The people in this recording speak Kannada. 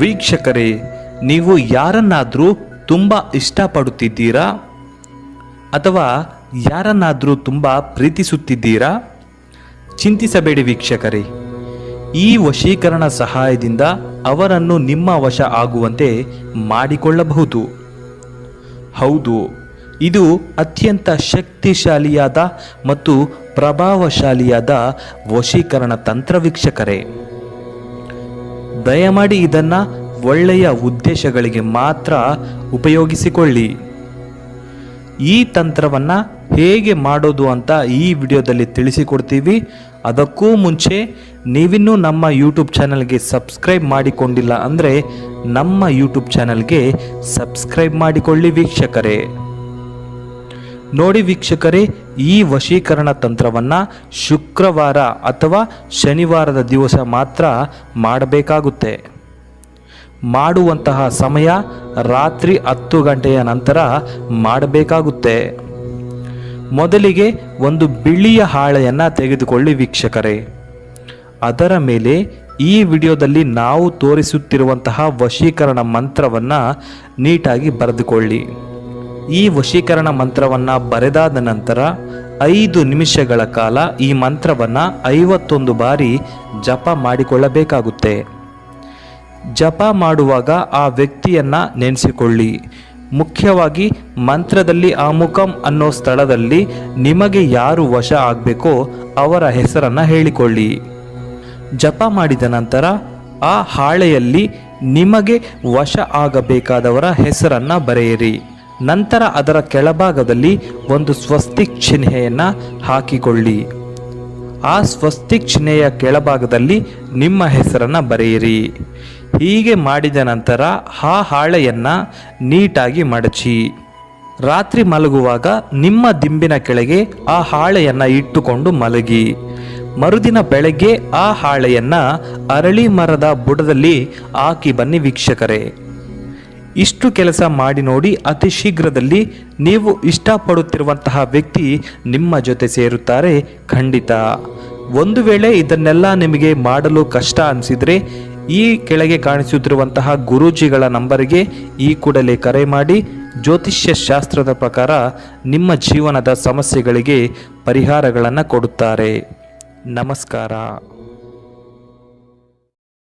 ವೀಕ್ಷಕರೇ, ನೀವು ಯಾರನ್ನಾದರೂ ತುಂಬ ಇಷ್ಟಪಡುತ್ತಿದ್ದೀರಾ? ಅಥವಾ ಯಾರನ್ನಾದರೂ ತುಂಬ ಪ್ರೀತಿಸುತ್ತಿದ್ದೀರಾ? ಚಿಂತಿಸಬೇಡಿ ವೀಕ್ಷಕರೇ. ಈ ವಶೀಕರಣ ಸಹಾಯದಿಂದ ಅವರನ್ನು ನಿಮ್ಮ ವಶ ಆಗುವಂತೆ ಮಾಡಿಕೊಳ್ಳಬಹುದು. ಹೌದು, ಇದು ಅತ್ಯಂತ ಶಕ್ತಿಶಾಲಿಯಾದ ಮತ್ತು ಪ್ರಭಾವಶಾಲಿಯಾದ ವಶೀಕರಣ ತಂತ್ರ ವೀಕ್ಷಕರೇ. ದಯಮಾಡಿ ಇದನ್ನು ಒಳ್ಳೆಯ ಉದ್ದೇಶಗಳಿಗೆ ಮಾತ್ರ ಉಪಯೋಗಿಸಿಕೊಳ್ಳಿ. ಈ ತಂತ್ರವನ್ನು ಹೇಗೆ ಮಾಡೋದು ಅಂತ ಈ ವಿಡಿಯೋದಲ್ಲಿ ತಿಳಿಸಿಕೊಡ್ತೀವಿ. ಅದಕ್ಕೂ ಮುಂಚೆ ನೀವಿನ್ನೂ ನಮ್ಮ ಯೂಟ್ಯೂಬ್ ಚಾನಲ್ಗೆ ಸಬ್ಸ್ಕ್ರೈಬ್ ಮಾಡಿಕೊಂಡಿಲ್ಲ ಅಂದರೆ ನಮ್ಮ ಯೂಟ್ಯೂಬ್ ಚಾನಲ್ಗೆ ಸಬ್ಸ್ಕ್ರೈಬ್ ಮಾಡಿಕೊಳ್ಳಿ ವೀಕ್ಷಕರೇ. ನೋಡಿ ವೀಕ್ಷಕರೇ, ಈ ವಶೀಕರಣ ತಂತ್ರವನ್ನು ಶುಕ್ರವಾರ ಅಥವಾ ಶನಿವಾರದ ದಿವಸ ಮಾತ್ರ ಮಾಡಬೇಕಾಗುತ್ತೆ. ಮಾಡುವಂತಹ ಸಮಯ ರಾತ್ರಿ ಹತ್ತು ಗಂಟೆಯ ನಂತರ ಮಾಡಬೇಕಾಗುತ್ತೆ. ಮೊದಲಿಗೆ ಒಂದು ಬಿಳಿಯ ಹಾಳೆಯನ್ನು ತೆಗೆದುಕೊಳ್ಳಿ ವೀಕ್ಷಕರೇ. ಅದರ ಮೇಲೆ ಈ ವಿಡಿಯೋದಲ್ಲಿ ನಾವು ತೋರಿಸುತ್ತಿರುವಂತಹ ವಶೀಕರಣ ಮಂತ್ರವನ್ನು ನೀಟಾಗಿ ಬರೆದುಕೊಳ್ಳಿ. ಈ ವಶೀಕರಣ ಮಂತ್ರವನ್ನು ಬರೆದಾದ ನಂತರ ಐದು ನಿಮಿಷಗಳ ಕಾಲ ಈ ಮಂತ್ರವನ್ನು ಐವತ್ತೊಂದು ಬಾರಿ ಜಪ ಮಾಡಿಕೊಳ್ಳಬೇಕಾಗುತ್ತೆ. ಜಪ ಮಾಡುವಾಗ ಆ ವ್ಯಕ್ತಿಯನ್ನ ನೆನೆಸಿಕೊಳ್ಳಿ. ಮುಖ್ಯವಾಗಿ ಮಂತ್ರದಲ್ಲಿ ಆ ಮುಖಂ ಅನ್ನೋ ಸ್ಥಳದಲ್ಲಿ ನಿಮಗೆ ಯಾರು ವಶ ಆಗಬೇಕೋ ಅವರ ಹೆಸರನ್ನು ಹೇಳಿಕೊಳ್ಳಿ. ಜಪ ಮಾಡಿದ ನಂತರ ಆ ಹಾಳೆಯಲ್ಲಿ ನಿಮಗೆ ವಶ ಆಗಬೇಕಾದವರ ಹೆಸರನ್ನು ಬರೆಯಿರಿ. ನಂತರ ಅದರ ಕೆಳಭಾಗದಲ್ಲಿ ಒಂದು ಸ್ವಸ್ತಿಕ್ ಚಿಹ್ನೆಯನ್ನು ಹಾಕಿಕೊಳ್ಳಿ. ಆ ಸ್ವಸ್ತಿಕ್ ಚಿಹ್ನೆಯ ಕೆಳಭಾಗದಲ್ಲಿ ನಿಮ್ಮ ಹೆಸರನ್ನು ಬರೆಯಿರಿ. ಹೀಗೆ ಮಾಡಿದ ನಂತರ ಆ ಹಾಳೆಯನ್ನು ನೀಟಾಗಿ ಮಡಚಿ. ರಾತ್ರಿ ಮಲಗುವಾಗ ನಿಮ್ಮ ದಿಂಬಿನ ಕೆಳಗೆ ಆ ಹಾಳೆಯನ್ನು ಇಟ್ಟುಕೊಂಡು ಮಲಗಿ. ಮರುದಿನ ಬೆಳಗ್ಗೆ ಆ ಹಾಳೆಯನ್ನು ಅರಳಿ ಮರದ ಬುಡದಲ್ಲಿ ಹಾಕಿ ಬನ್ನಿ ವೀಕ್ಷಕರೇ. ಇಷ್ಟು ಕೆಲಸ ಮಾಡಿ ನೋಡಿ ಅತಿ ಶೀಘ್ರದಲ್ಲಿ ನೀವು ಇಷ್ಟಪಡುತ್ತಿರುವಂತಹ ವ್ಯಕ್ತಿ ನಿಮ್ಮ ಜೊತೆ ಸೇರುತ್ತಾರೆ ಖಂಡಿತ. ಒಂದು ವೇಳೆ ಇದನ್ನೆಲ್ಲ ನಿಮಗೆ ಮಾಡಲು ಕಷ್ಟ ಅನಿಸಿದರೆ ಈ ಕೆಳಗೆ ಕಾಣಿಸುತ್ತಿರುವಂತಹ ಗುರೂಜಿಗಳ ನಂಬರಿಗೆ ಈ ಕೂಡಲೇ ಕರೆ ಮಾಡಿ ಜ್ಯೋತಿಷ್ಯ ಶಾಸ್ತ್ರದ ಪ್ರಕಾರ ನಿಮ್ಮ ಜೀವನದ ಸಮಸ್ಯೆಗಳಿಗೆ ಪರಿಹಾರಗಳನ್ನು ಕೊಡುತ್ತಾರೆ. ನಮಸ್ಕಾರ.